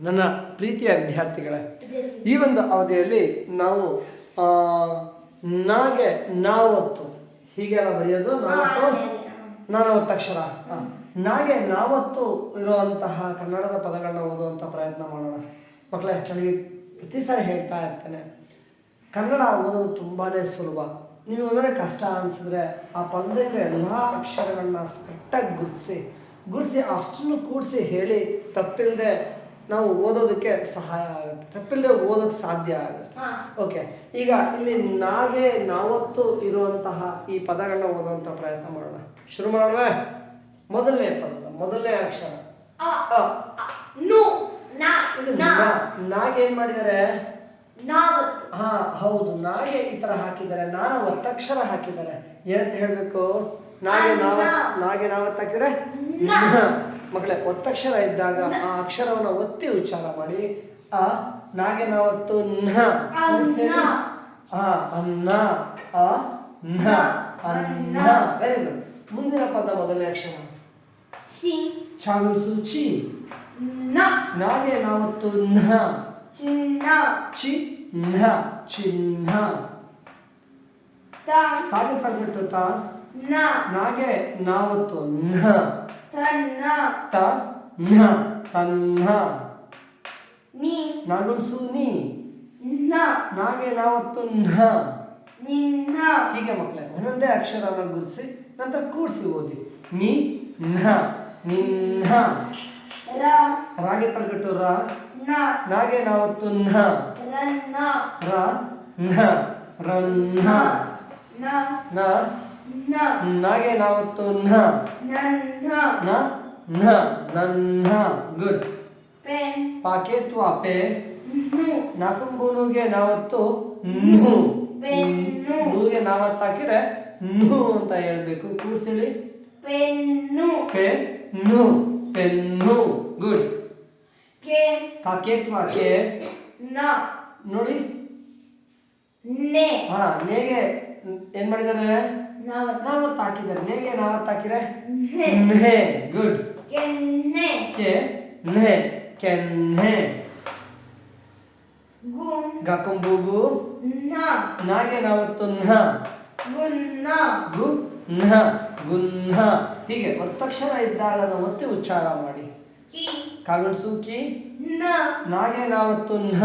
ನನ್ನ ಪ್ರೀತಿಯ ವಿದ್ಯಾರ್ಥಿಗಳೇ ಈ ಒಂದು ಅವಧಿಯಲ್ಲಿ ನಾವು ನಾಗೆ ನಾವತ್ತು. ಹೀಗೆಲ್ಲ ಬರೆಯೋದು ನಾವತ್ತು ನಾನು ಒತ್ತಕ್ಷರ ಆ, ನಾಗೆ ನಾವತ್ತು ಇರುವಂತಹ ಕನ್ನಡದ ಪದಗಳನ್ನ ಓದುವಂಥ ಪ್ರಯತ್ನ ಮಾಡೋಣ. ಮಕ್ಕಳೇ ನನಗೆ ಪ್ರತಿ ಸಾರಿ ಹೇಳ್ತಾ ಇರ್ತೇನೆ ಕನ್ನಡ ಓದೋದು ತುಂಬಾ ಸುಲಭ. ನೀವು ಒಂದೊಂದೇ ಕಷ್ಟ ಅನಿಸಿದ್ರೆ ಆ ಪದದಿಂದ ಎಲ್ಲ ಅಕ್ಷರಗಳನ್ನ ಕರೆಕ್ಟಾಗಿ ಗುರುತಿಸಿ ಗುರುತಿಸಿ ಅಷ್ಟನ್ನು ಕೂಡಿಸಿ ಹೇಳಿ ತಪ್ಪಿಲ್ಲದೆ ನಾವು ಓದೋದಕ್ಕೆ ಸಹಾಯ ಆಗುತ್ತೆ. ತಪ್ಪಿಲ್ಲದೆ ಓದೋಕ್ಕೆ ಸಾಧ್ಯ ಆಗುತ್ತೆ. ಓಕೆ ಈಗ ಇಲ್ಲಿ ನಾಗೆ ನಾವತ್ತು ಇರುವಂತಹ ಈ ಪದಗಳನ್ನ ಓದುವಂಥ ಪ್ರಯತ್ನ ಮಾಡೋಣ. ಶುರು ಮಾಡೋಣ? ಮೊದಲನೇ ಪದ ಮೊದಲನೇ ಅಕ್ಷರ. ನಾಗೆ ಏನ್ ನಾವತ್ತು. ಹಾ ಹೌದು. ನಾಗೆ ಈ ತರ ಹಾಕಿದ್ದಾರೆ. ನಾನು ಒತ್ತಕ್ಷರ ಹಾಕಿದ್ದಾರೆ. ಏನಂತ ಹೇಳ್ಬೇಕು? ನಾಗೆ ನಾವ ನಾಗೆ ನಾವತ್ ಮಕ್ಕಳೇ ಒತ್ತಕ್ಷರ ಇದ್ದಾಗ ಆ ಅಕ್ಷರವನ್ನ ಒತ್ತಿ ಉಚ್ಚಾರ ಮಾಡಿ ಆ ನಾಗೆ ನಾವತ್ತು ನ. ಅನ್ನ. ಆ ಅನ್ನ ಆ ನ ಅನ್ನ. ವೆರಿ ಗುಡ್ ಮುಂದಿನ ಪದ ಮೊದಲನೇ ಅಕ್ಷರ. ಸಿ. ಚಾಗುಸು ಚಿ ನ. ನಾಗೆ ನಾವತ್ತು ನ. ಚಿನ್ನ. ಚಿನ್ನ. ಚಿನ್ನ ತಾಗೆ ತಗ್ಬಿಟ್ಟು ತಾ. ನಾಗೆ ನಾವತ್ತು ನ. ತನ್ನ. ತ ನ ತನ್ನ. ನೀ. ನಾನೊಂದು ನೀ. ನ. ನಾಗೆ ನಾವತ್ತು ನ. ನಿನ್ನ. ಹೀಗೆ ಮಕ್ಕಳೇ ಒಂದೊಂದೇ ಅಕ್ಷರನ ಗುರುತಿಸಿ ನಂತರ ಕೂಡಿಸಿ ಓದಿ. ನೀ ನ ನಿನ್ನ. ರ. ರಾಗೆ ತಳ್ಬಿಟ್ಟು ರ. ನ. ನಾಗೆ ನಾವತ್ತು ನ. ರನ್ನ. ರ ನ ರನ್ನ. ನ. ನ. ನಾಗೆ ನಾವತ್ತು ನ. ನ. ನ? ನನ್ನ ಗುಡ್. Pen ಪಾಕೆತ್ವ pay. ನು. ನಾಕಂಬೂನುಗೆ ನಾವತ್ತು ನು. ಪೆನ್ನು. ನೂಗೆ ನಾವತ್ತು ಹಾಕಿದ್ರೆ ನು ಅಂತ ಹೇಳ್ಬೇಕು. ಕೂರ್ಸಿಳಿ. ಪೆನ್ನು ಪೆ ನು. Pen good. ಕೆ. ಕಾಕೇತ್ವ ಕೆ. ನ. ನೋಡಿ. ನೆ. ಹಾ ನೇಗೆ ಏನ್ ಮಾಡಿದ್ದಾರೆ? ನಾವತ್ತು ಹಾಕಿದ್ದಾರೆ. ನೇಗೆ ನಾವತ್ತು ಹಾಕಿದ್ರೆ? ನೆ. ಗುಡ್ ಕೆನ್ನೆ. ಕೆ. ನೆ. ಕೆನ್ನೆ. ಗು. ಗಕಂಬೂಗು ನ. ನಾಗೆ ನಾವತ್ತು ನ. ಗುನ್ನ. ಗು ನ. ಗುನ್ನ. ಹೀಗೆ ಒತ್ತಕ್ಷರ ಇದ್ದಾಗ ಅದನ್ನು ಒತ್ತಿ ಉಚ್ಚಾರ ಮಾಡಿ. ಕಿ. ಕಾಗಡ್ಸು ಕಿ. ನ. ನಾಗೆ ನಾವತ್ತು ನ.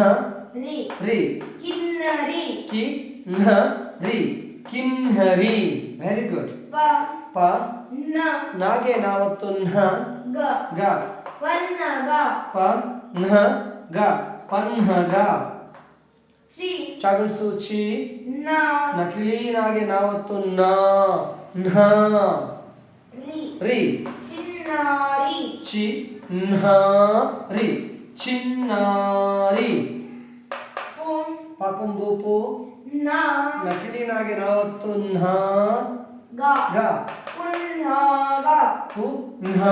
ರಿ. ರಿ. ಕಿನ್ನರಿ ಕಿ ನ. ರಿ. ಕಿನ್ಹರಿ ವೆರಿ ಗುಡ್ ಪ ಪ ನ ನಾಗೆ ನಾವತ್ತು ನ ಗ ಗ ಪನ್ನಗ ಪ ನ ಗ ಪನ್ಹಗ ಸಿ ಚಾಗಡ್ಸು ಚಿ ನ ನಕಲಿ ನಾಗೆ ನಾವತ್ತು ನ ನ ರಿ ರಿ ಚಿನ್ನಾರಿ ಚಿ ನ ರಿ ಚಿನ್ನಾರಿ ಪು ಪಾಕುಂಬೂಪು ನ ನಕಲಿನಾಗೆ ನಾವತ್ತು ನ ಗ. ಗ. ಪುನ್ನಗ ಪು ನ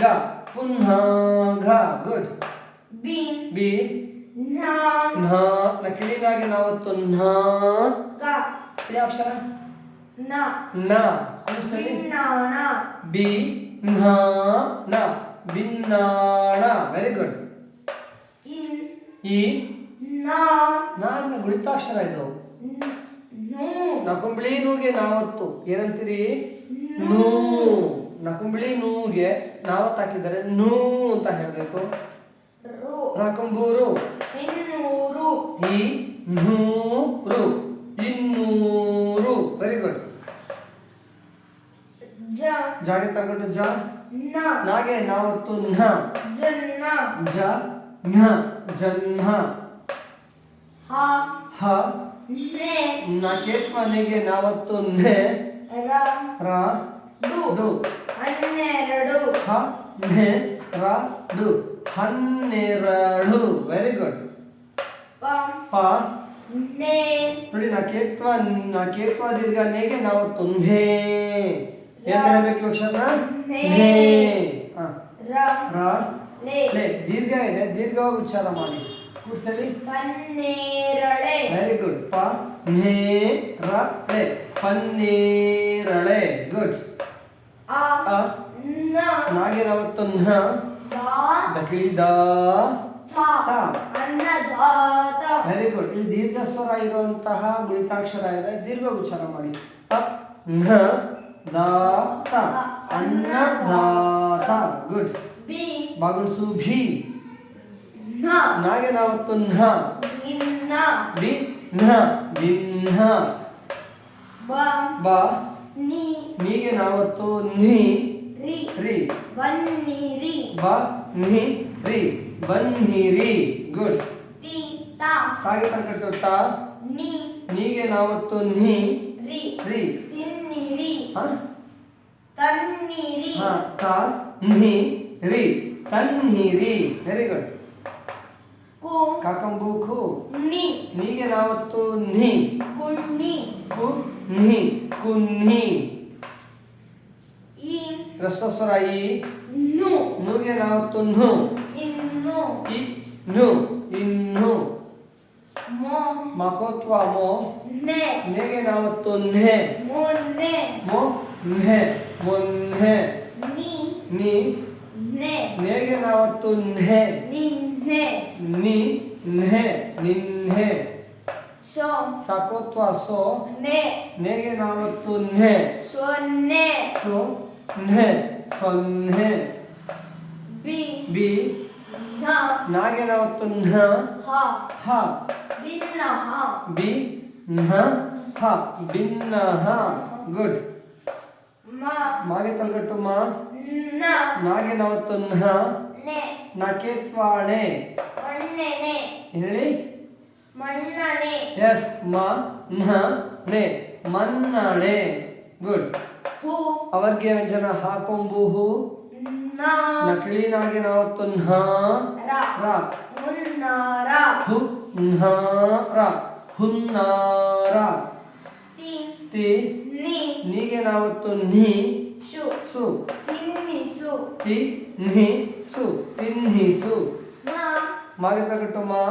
ಗ ಪುನ್ಹಾ ಗ ಗುಡ್. ಬಿ. ಬಿ. ನ. ನ. ನಕಲಿನಾಗೆ ನಾವತ್ತು ನ ಗ. ಯಾವ ಅಕ್ಷರ ನ. ನ. ಬಿನ್ನಾಣ ಬಿ ನ ನ ಬಿನ್ನಾಣ ವೆರಿ ಗುಡ್ ಇ ಈ. ನ. ಗುಳಿತಾಕ್ಷರ ಇದು. ನಕುಂಬಳಿ ನೂಗೆ ನಾವತ್ತು. ಏನಂತೀರಿ? ನೂ. ನಕುಂಬಳಿ ನೂಗೆ ನಾವತ್ತು ಹಾಕಿದ್ದಾರೆ. ನೂ ಅಂತ ಹೇಳಬೇಕು. ನಕುಂಬೂರು ಇನ್ನೂರು. ಈ ನೂರು. ಇನ್ನೂರು. ವೆರಿ ಗುಡ್ ಜ. ಜಾಗೆ ತಗೊಂಡು ಜ. ನ. ನಾಗೆ ನಾವತ್ತು ನ. ಜನ್ನ. ಜ. ನ. ಜನ್ನ. ಹ. ಹ. ನೆ. ಮನೆಗೆ ನಾವತ್ತು ನೆ ರ. ರ. ದು. ಡು ಹನ್ನೆರಡು. ಹ ನೆ ರ ಡು ಹನ್ನೆರಡು ವೆರಿ ಗುಡ್ ಪ ನೋಡಿ ನಾ ಕೇತ್ವ ದೀರ್ಘ ನೇಗೆ ನಾವು ತೊಂದೇ ಏನ್ ಹೇಳ್ಬೇಕು ಈ ಅಕ್ಷರನ ನೇ. ರ. ರ. ಲೆ ದೀರ್ಘ ಇದೆ. ದೀರ್ಘವಾಗಿ ಉಚ್ಚಾರ ಮಾಡಿ. ಕೂಡ್ಸಲಿ ಪನ್ನೇರಳೆ. ವೆರಿ ಗುಡ್ ಪ ನೇ ರ ಳೆ ಪನ್ನೇರಳೆ. ಗುಡ್ ಆ ಅ ನ ನಾಗೆ ನ ದಕಿಳಿ ದ ವೆರಿ ಗುಡ್ ಇಲ್ಲಿ ದೀರ್ಘ ಸ್ವರ ಇರುವಂತಹ ಗುಣಿತಾಕ್ಷರ ಇದೆ. ದೀರ್ಘ ಉಚ್ಚಾರ ಮಾಡಿ ನ ದ ತ. ಅನ್ನದಾತ. Good B. ಬಾಗುಣಿಸು ಭಿ. ನಾಗೆ ನಾವತ್ತು ನ ಬಿ ನ ಭಿನ್ನ ಬ. ಬ. ನೀ. ನೀಗೆ ನಾವತ್ತು ನಿ. ರಿ. ರಿ. ಬನ್ನಿರಿ. ಬ ನಿ ರಿ ಬನ್ನಿರಿ. ಗುಡ್. ತಿ. ತ. ತಾಗೆ ತಕ್ಕಟ್ಟು ತ. ನೀ. ನೀಗೆ ನಾವತ್ತು ನಿ. ರಿ. ರಿ. ತಿನ್ನಿರಿ. ಹ? ತನ್ನಿರಿ. ಹ ತ. ನಿ. ರಿ. ತನ್ನಿರಿ. ವೆರಿ ಗುಡ್ ಕು ಕಾಕಂಬು ಖು ನಿ ನೀಗೆ ನಾವತ್ತು ನಿ ಕುಣ್ಣಿ ಕು ನಿ ಕುನ್ನಿ ಈ ರಸ್ವಸ್ವರ ಈ ನು ನೂಗೆ ನಾವತ್ತು ನು ಇನ್ನು ಇ ನು ಇನ್ನು ಮೊ ಮಕೋತ್ವ ಮೋ ನೆ ನೇಗೆ ನಾವತ್ತು ನೆ ಮೊನ್ನೆ ಮೊ ನೆ ಮೊನ್ನೆ ನಿ ನಿ ನೆ ನೇಗೆ ನಾವತ್ತು ನೆ ನಿನ್ನೆ ನಿ ನೆ ನಿನ್ನೆ ಸೊ ಸಕೋತ್ವ ಸೋ ನೆ ನೇಗೆ ನಾವತ್ತು ನೆ ಸೊನ್ನೆ ಸೊ ನೆ ಸೊನ್ನೆ ಬಿ ಬಿ ನ ನಾಗೆ ನಾವತ್ತು ನ ಹ ಹ ಭಿನ್ನ ಹ ಬಿ ನ ಹ ಭಿನ್ನ ಹ ಗುಡ್ ಮ ಮಾಗೆ ತಲ್ಗಟ್ಟು ಮಾ ನ ನಾಗೆ ನಾವತ್ತು ನ ನೆ ನಕೇತ್ವಾಣೆ. ಮಣ್ಣೆನೆ. ಹೇಳಿ ಮಣ್ಣನೆ. ಎಸ್ ಮ ನ ನೆ. ಮನ್ನಣೆ ಗುಡ್. ಹು. ಅವರ್ಗೆ ವ್ಯಂಜನ ಹಾಕೊಂಬು ಹು. ನ. ನಕಲಿ ನಾಗೆ ನಾವತ್ತು ನ. ರ. ರ. ಮುನ್ನಾರ ಹು ನ ರ. ಹುನ್ನಾರ. ತಿ. ತಿ. ನಿ. ನೀಗೆ ನಾವತ್ತು ನೀ. ಸು ತಿನ್ನಿಸು. ತಿ ನಿ ಸು ತಿನ್ನಿಸು. ಮ. ಮಾಗೆ ತಗಟ್ಟು ಮಾ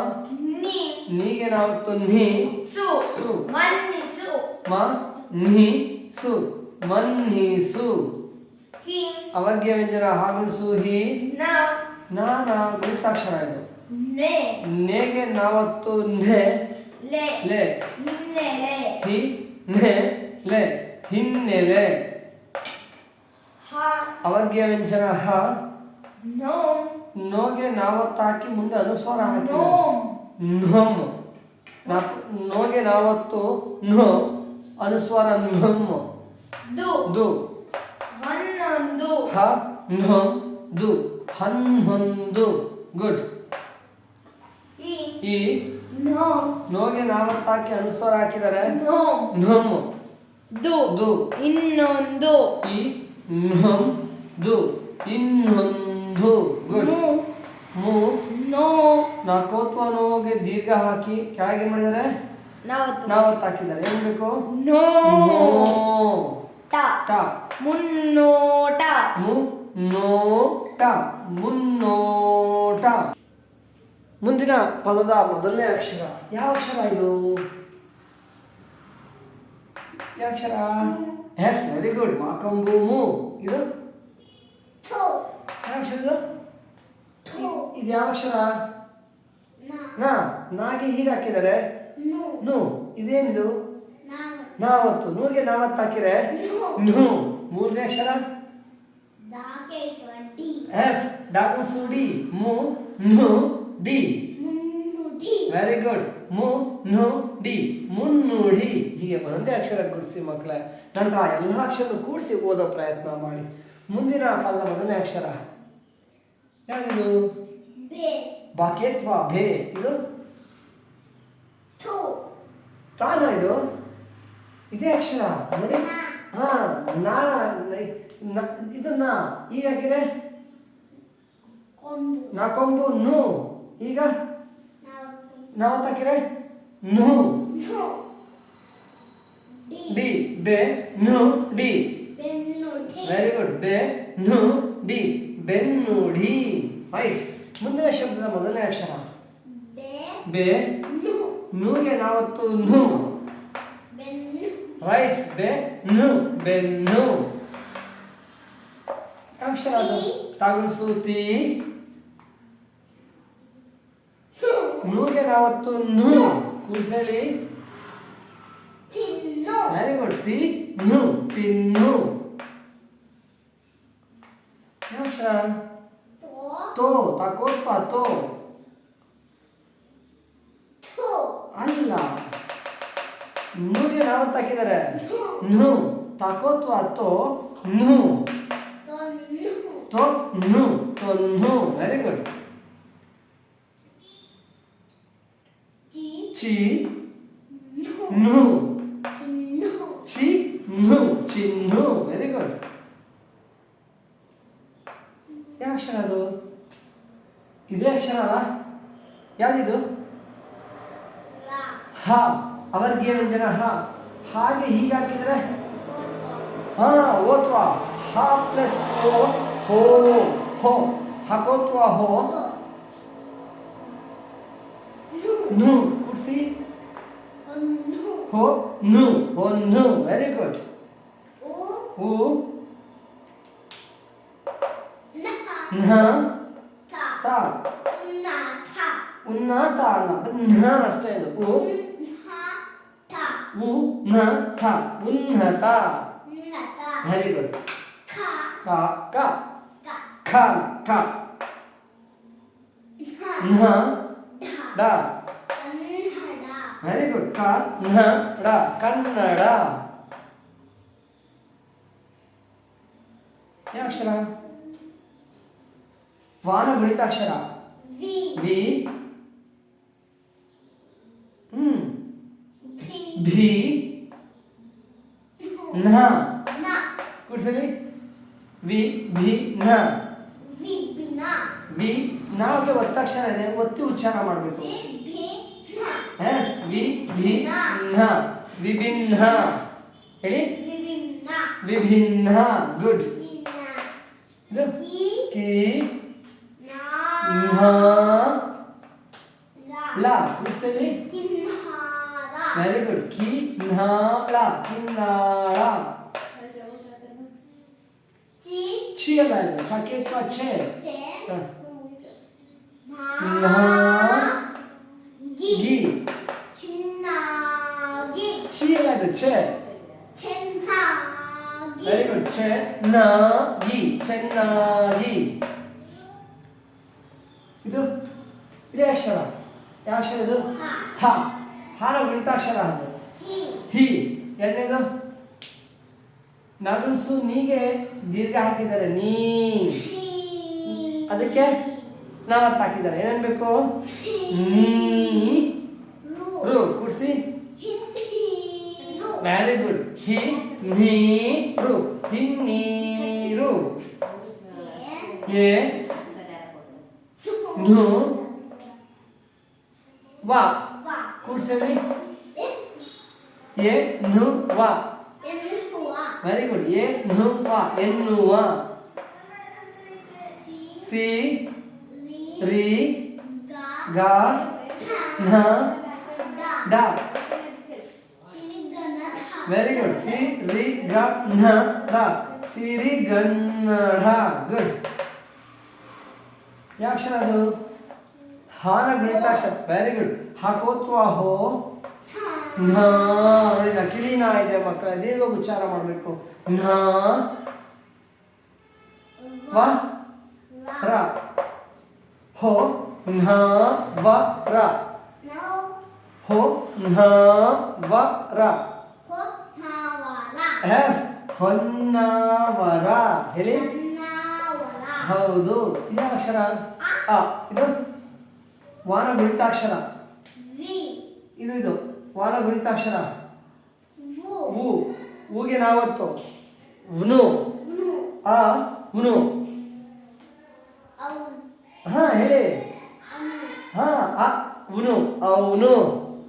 ನಿ. ನೀಗೆ ನಾವತ್ತು ನಿ. ಸು. ಸು. ಮನ್ನಿಸು. ಮ. ನಿ ಸು ಮನ್ನಿಸು. ಹಿ. ಅವರ್ಗೆ ವ್ಯಂಜನ ಹಾಗುಣಿಸು ಹಿ. ನಾ. ನಾನ ಗುರುತಾಕ್ಷರ ಇದು. ನೆ. ನೇಗೆ ನಾವತ್ತು ನೆ. ಲೆ. ಲೆ. ಹಿನ್ನೆಲೆ. ಹಿ. ನೆ. ಲೆ. ಹಿನ್ನೆಲೆ. ಅವರ್ಗೆ ವ್ಯಂಜನ ಹ ನೋಗೆ ನಾವತ್ತು ಹಾಕಿ ಮುಂದೆ ಅನುಸ್ವಾರ ಹಾಕಿ. ನೋಮ್. ನೋಮ್. ನೋಗೆ ನಾವತ್ತು ನೋ ಅನುಸ್ವಾರ ನೋಮ್. ದು. ದು. ಹನ್ನೊಂದು. ಹ ನೋ ದು. ಹನ್ನೊಂದು. ಗುಡ್. ಈ ನೋಗೆ ನಾವತ್ತು ಹಾಕಿ ಅನುಸ್ವಾರ ಹಾಕಿದರೆ. ನೋಮ್. ನೋಮ್. ದು. ದು. ಇನ್ನೊಂದು. ಈ ದು ಇನ್ನೊಂದು. ಗುಡ್ ಮು. ನೋ. ನಾಲ್ಕೋತ್ವ ನೋಗೆ ದೀರ್ಘ ಹಾಕಿ ಕೆಳಗೆ ಮಾಡಿದರೆ? ನಾವತ್ತು ನಾವತ್ತು ಹಾಕಿದ್ದಾರೆ. ಏನು ಬೇಕು? ನೋ. ನೋ. ಟ. ಟ. ಮುನ್ನೋಟ. ಮು ನೋಟ ಮುನ್ನೋಟ. ಮುಂದಿನ ಪದದ ಮೊದಲನೇ ಅಕ್ಷರ. ಯಾವ ಅಕ್ಷರ ಇದು? ಯಾವ ಅಕ್ಷರ ಎಸ್ ವೆರಿ ಗುಡ್ ಮಾಕಂಬು ಮೂ. ಇದು? ಯಾವ ಅಕ್ಷರ ಇದು? ಇದು ಯಾವ ಅಕ್ಷರ ನಾ. ನಾಗೆ ಹೀಗೆ ಹಾಕಿದ್ದಾರೆ? ನು. ಇದೇನಿದು? ನಾವತ್ತು. ನೂಗೆ ನಾವತ್ತು ಹಾಕಿದರೆ? ನು. ಮೂರನೇ ಅಕ್ಷರ? ಎಸ್ ಡಾಕು ಸುಡಿ ಮು ನು ಡಿ. ವೆರಿ ಗುಡ್ ಮು ನು ಡಿ ಮುನ್ನುಡಿ. ಹೀಗೆ ಒಂದೇ ಅಕ್ಷರ ಕೂಡಿಸಿ ಮಕ್ಕಳೇ. ನಂತರ ಆ ಎಲ್ಲ ಅಕ್ಷರ ಕೂಡಿಸಿ ಓದೋ ಪ್ರಯತ್ನ ಮಾಡಿ. ಮುಂದಿನ ಪದ ಮೊದಲನೇ ಅಕ್ಷರ. ಯಾವುದು ಬಾಕೇತ್ವ ಭೇ. ಇದು? ತಾನ ಇದು? ಇದೇ ಅಕ್ಷರ. ನೋಡಿ. ಹಾ ನಾ ಇದು ನಾ. ಈಗ ಹಾಕಿದ್ರೆ ನಾಕೊಂಬು ನು. ಈಗ? ನಾವು ಹಾಕಿದ್ರೆ ನು. ಡಿ. ಬೆ. ನು. ಡಿ. ವೆರಿ ಗುಡ್ ಬೆ. ನು. ಡಿ. ಬೆನ್ನುಡಿ. ರೈಟ್ ಮುಂದಿನ ಶಬ್ದದ ಮೊದಲನೇ ಅಕ್ಷರ. ಬೆ. ನೂಗೆ ನಾವತ್ತು ನು. ರೈಟ್ ಬೆ. ನು. ಬೆನ್ನು. ಅಕ್ಷರ ಅದು ತಾಗುಣಿಸು ತಿ ನೂಗೆ ನಾವತ್ತು ನು. ಕುಸಳಿ. ತಿನ್ನು. ವೆರಿ ಗುಡ್ ತಿ ನು ತಿನ್ನು ಅಕ್ಷರ? ತೋ. ತಕೋತ್ವ ತೋ. ಅಲ್ಲ. ನೂಗೆ ನಾವು ಹಾಕಿದ್ದಾರೆ. ನು. ತಕೋತ್ವ ತೋ. ನು. ತೋ ನು. ತೊ ನು. ವೆರಿ ಗುಡ್ ಜಿ ಚಿ Chi. ನು Chi. ಚಿ Very good. ಯಾವ ಅಕ್ಷರ ಅದು? ಇದೇ ಅಕ್ಷರ ಅಲ್ಲ? ಯಾವುದಿದು? ಹ. ಅವರ್ಗೀಯ ವ್ಯಂಜನ ಹ. ಹಾಗೆ ಹೀಗೆ ಹಾಕಿದ್ರೆ? ಹಾ ಓತ್ವಾ. ಹಾ ಪ್ಲಸ್ ಓ ಹೋ ಹೋ. ಹಾಕೋತ್ವಾ ಹೋ. ನು. ಕುಡ್ಸಿ ಒಂದು ಹೋ ನು ಹೋ ನು ವೆರಿ ಗುಡ್ ಓ ಉ ನಹ ನ ತ ತ ಉನ್ನ ಥ ಉನ್ನತ ಅಲ್ಲ ನ ಅಷ್ಟೇ ಇದು ಉ ಉನ್ನ ಥ ಉ ನ ಥ ಉನ್ನತ ಉನ್ನತ ವೆರಿ ಗುಡ್ ಖ ಕ ಕ ಕ ಖ ಕ ನ ನ ಢ ಡ ಕನ್ನಡ ವೆರಿ ಗುಡ್ ಕ ನ ಡ ಕನ್ನಡ. ಯಾವ ಅಕ್ಷರ? ವಾನ ಗುಣಿತಾಕ್ಷರ ವಿ. ಹ್ಮ್. ಭಿ ನ. ನ. ಕೂಡ್ಸಲಿ. ವಿ ಭಿ ನ. ವಿ ನಾವ್ಗೆ ಒತ್ತಕ್ಷರ ಇದೆ. ಒತ್ತಿ ಉಚ್ಚಾರ ಮಾಡಬೇಕು. ವಿಭಿನ್ನ ಎಸ್ ವಿ ಭಿ ನ ವಿಭಿನ್ನ ಹೇಳಿ ವಿಭಿನ್ನ ವಿಭಿನ್ನ ಗುಡ್ ವಿಭಿನ್ನ ಇದು ಕಿ ಕಿ ನಾ ನ ಲ ಲ ಕೂಡ್ಸಲಿ ಕಿನ್ಹಾರ ವೆರಿ ಗುಡ್ ಕಿ ನ ಳ ಕಿನ್ನಾಳ ಚಿ ಛಿ ಅಲ್ಲ ಇದು ಚಕೇತ್ವ ಛೆ ಚೆ ಹ. ನಾ ನ ಗಿ ಗಿ ಚಿ ಅಲ್ಲ ಇದು ಚೆನ್ನಾಗಿ ವೆರಿ ಗುಡ್ ಛೆ ನ ಗಿ ಚೆನ್ನಾಗಿ ಇದು ಇದೇ ಅಕ್ಷರ ಯಾವ ಅಕ್ಷರ ಇದು ಹ ಹಾರ ಗುಣಿತಾಕ್ಷರ ಅದು ಹಿ ಎರಡನೇದು ನಗನ್ಸು ನೀಗೆ ದೀರ್ಘ ಹಾಕಿದ್ದಾರೆ ನೀ ಹಿ ಅದಕ್ಕೆ ನಾವತ್ತು ಹಾಕಿದ್ದಾರೆ. ಏನನ್ಬೇಕು ಬೇಕು? ರು ರು, ಕೂಡ್ಸಿ. ವೆರಿ ಗುಡ್ ಹಿ ನೀರು ಹಿನ್ನೀರು ಎ, ನು, ವಾ. ಕೂಡ್ಸಲಿ ಎ, ನು, ವಾ. ವೆರಿ ಗುಡ್ ಎ, ನು, ವಾ. ಎನ್ನುವ. ಸಿ ರಿ ಗ ನ ಡ. ವೆರಿ ಗುಡ್ ಸಿ ರಿ ಗ ನ ಡ ಸಿರಿ ಗನ್ನಡ ಗುಡ್ ಯಾಕ್ಷರ ಅದು? ಹಾನ ಗಣಿತಾಕ್ಷರ. ವೆರಿ ಗುಡ್ ಹಾಕೋತ್ವ ಹೋ ನ. ನೋಡಿದ ಕಿಳಿನ ಇದೆ ಮಕ್ಕಳ. ದೀರ್ಘ ಉಚ್ಚಾರ ಮಾಡಬೇಕು. ನ. ವ. ರ. ಹೋ ನ ವ ರ. ಹೋ ನ ವ ರ. ಹೊನ್ನಾವರ ಎಸ್ ಹೊನ್ನಾವರ. ಹೇಳಿ. ಹೌದು ಇದೇ ಅಕ್ಷರ. ಆ ಇದು ವಾನ ಗುಣಿತಾಕ್ಷರ ಇದು ಇದು ವಾನ ಗುಣಿತಾಕ್ಷರ ಉ ಊಗೆ ನಾವತ್ತು. ವ್ನು. ಆ ಅವು ಹಾ ಹೇಳಿ ಅನು ಹಾ ಅ ಉನು ಅವನು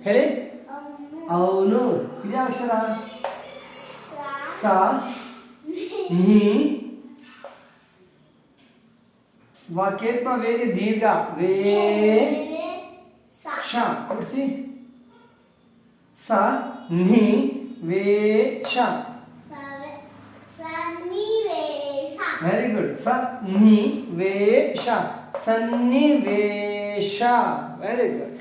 ಹೇಳಿ ಅವನು ಅವನು ಇದೇ ಅಕ್ಷರ ಸಾ ಸ ನಿ ವಾಕ್ಯತ್ವ ವೇಗ ದೀರ್ಘ ವೇ ಸಾ ಶ ಕೊಡಿಸಿ ಸ ನಿ ವೇ ಶ ಸವೆ ಸನ್ನಿವೇಶ ವೆರಿ ಗುಡ್ ಸ ನಿ ವೇ ಶ ಸನ್ನಿವೇಶ ವೆರಿ ಗುಡ್